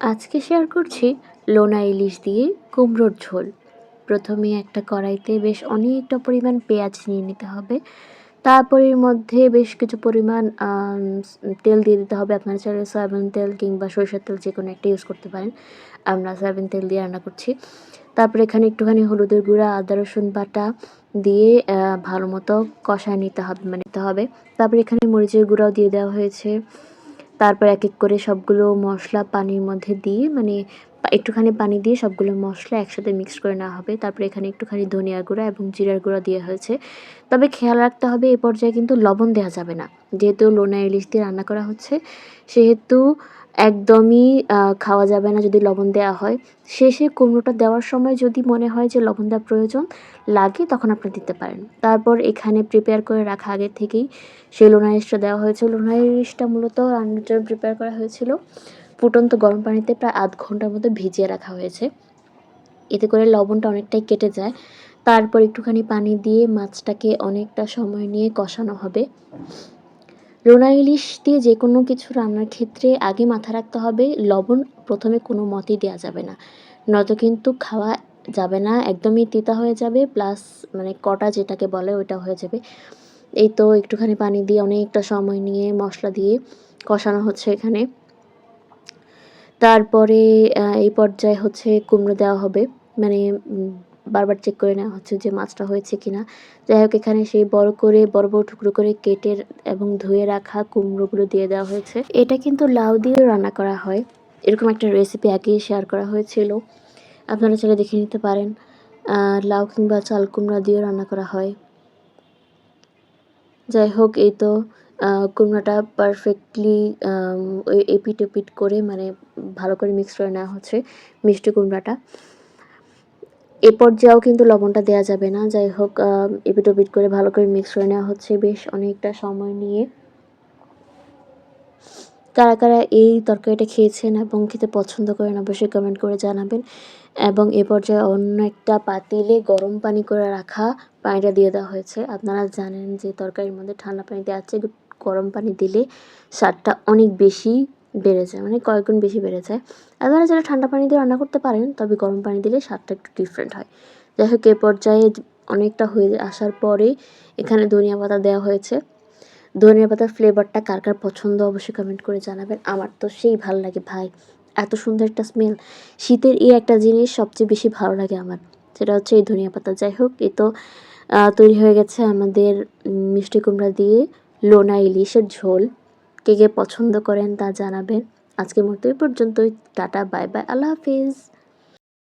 আজকে শেয়ার করছি লোনা ইলিশ দিয়ে কুমড়োর ঝোল। প্রথমে একটা কড়াইতে বেশ অনেকটা পরিমাণ পেঁয়াজ নিয়ে নিতে হবে। তারপর এর মধ্যে বেশ কিছু পরিমাণ তেল দিয়ে দিতে হবে। আপনারা চাইলে সয়াবিন তেল কিংবা সরিষার তেল যে কোনো একটা ইউজ করতে পারেন। আমরা সয়াবিন তেল দিয়ে রান্না করছি। তারপর এখানে একটুখানি হলুদের গুঁড়া, আদা, রসুন বাটা দিয়ে ভালো মতো কষায় নিতে হবে মানে নিতে হবে। তারপর এখানে মরিচের গুঁড়াও দিয়ে দেওয়া হয়েছে। তারপর এক এক করে সবগুলো মশলা পানির মধ্যে দিয়ে মানে একটুখানি পানি দিয়ে সবগুলো মশলা একসাথে মিক্স করে নেওয়া হবে। তারপরে এখানে একটুখানি ধনিয়া গুঁড়া এবং জিরার গুঁড়া দেওয়া হয়েছে। তবে খেয়াল রাখতে হবে, এ পর্যায়ে কিন্তু লবণ দেওয়া যাবে না। যেহেতু লোনা ইলিশ দিয়ে রান্না করা হচ্ছে, সেহেতু একদমই খাওয়া যাবে না যদি লবণ দেওয়া হয়। শেষে কুমড়োটা দেওয়ার সময় যদি মনে হয় যে লবণ দেওয়ার প্রয়োজন লাগে, তখন আপনি দিতে পারেন। তারপর এখানে প্রিপেয়ার করে রাখা আগে থেকেই সেই লোনা ইলিশটা দেওয়া হয়েছে। লোনা ইলিশটা মূলত রান্নার জন্য প্রিপেয়ার করা হয়েছিল। ফুটন্ত গরম পানিতে প্রায় আধ ঘণ্টার মতো ভিজিয়ে রাখা হয়েছে। এতে করে লবণটা অনেকটাই কেটে যায়। তারপর একটুখানি পানি দিয়ে মাছটাকে অনেকটা সময় নিয়ে কষানো হবে। লোনা ইলিশ দিয়ে যে কোনো কিছু রান্নার ক্ষেত্রে আগে মাথা রাখতে হবে, লবণ প্রথমে কোনো মতেই দেওয়া যাবে না। নয়তো কিন্তু খাওয়া যাবে না, একদমই তিতা হয়ে যাবে প্লাস মানে কটা যেটাকে বলে ওইটা হয়ে যাবে। এই তো একটুখানি পানি দিয়ে অনেকটা সময় নিয়ে মশলা দিয়ে কষানো হচ্ছে এখানে। তারপরে এই পর্যায়ে হচ্ছে কুমড়ো দেওয়া হবে। মানে বারবার চেক করে নেওয়া হচ্ছে যে মাছটা হয়েছে কিনা। যাই হোক, এখানে সেই বড় করে, বড় বড় টুকরো করে কেটে এবং ধুয়ে রাখা কুমড়োগুলো দিয়ে দেওয়া হয়েছে। এটা কিন্তু লাউ দিয়ে রান্না করা হয়। এরকম একটা রেসিপি আগেই শেয়ার করা হয়েছিল। আপনারা চাইলে দেখে নিতে পারেন। লাউ কিংবা চাল কুমড়া দিয়েও রান্না করা হয়। যাই হোক, এই তো কুমড়াটা পারফেক্টলি এপিট এপিট করে মানে ভালো করে মিক্স করে নেওয়া হচ্ছে মিষ্টি কুমড়াটা। এ পর্যায়েও কিন্তু লবণটা দেওয়া যাবে না। যাই হোক এপিট ওপিট করে ভালো করে মিক্স করে নেওয়া হচ্ছে বেশ অনেকটা সময় নিয়ে। কারা কারা এই তরকারিটা খেয়েছেন এবং খেতে পছন্দ করেন অবশ্যই কমেন্ট করে জানাবেন। এবং এ পর্যায়ে অন্য একটা পাতিলে গরম পানি করে রাখা পানিটা দিয়ে দেওয়া হয়েছে। আপনারা জানেন যে তরকারির মধ্যে ঠান্ডা পানি দেওয়া আছে গরম পানি দিলে স্বাদটা অনেক বেশি বেড়ে যায় মানে কয়েকগুণ বেশি বেড়ে যায়। আপনারা যারা ঠান্ডা পানি দিয়ে রান্না করতে পারেন, তবে গরম পানি দিলে স্বাদটা একটু ডিফারেন্ট হয়। যাই হোক, এ পর্যায়ে অনেকটা হয়ে আসার পরে এখানে ধনিয়া পাতা দেওয়া হয়েছে। ধনিয়া পাতার ফ্লেভারটা কার কার পছন্দ অবশ্যই কমেন্ট করে জানাবেন। আমার তো সেই ভালো লাগে ভাই। এত সুন্দর একটা স্মেল শীতের এই একটা জিনিস সবচেয়ে বেশি ভালো লাগে আমার, সেটা হচ্ছে এই ধনিয়া পাতা। যাই হোক, এ তো তৈরি হয়ে গেছে আমাদের মিষ্টি কুমড়া দিয়ে লোনা ইলিশের ঝোল। কে কে পছন্দ করেন তা জানাবেন। আজকের মতো এই পর্যন্তই। Tata, bye bye. আল্লাহ হাফিজ।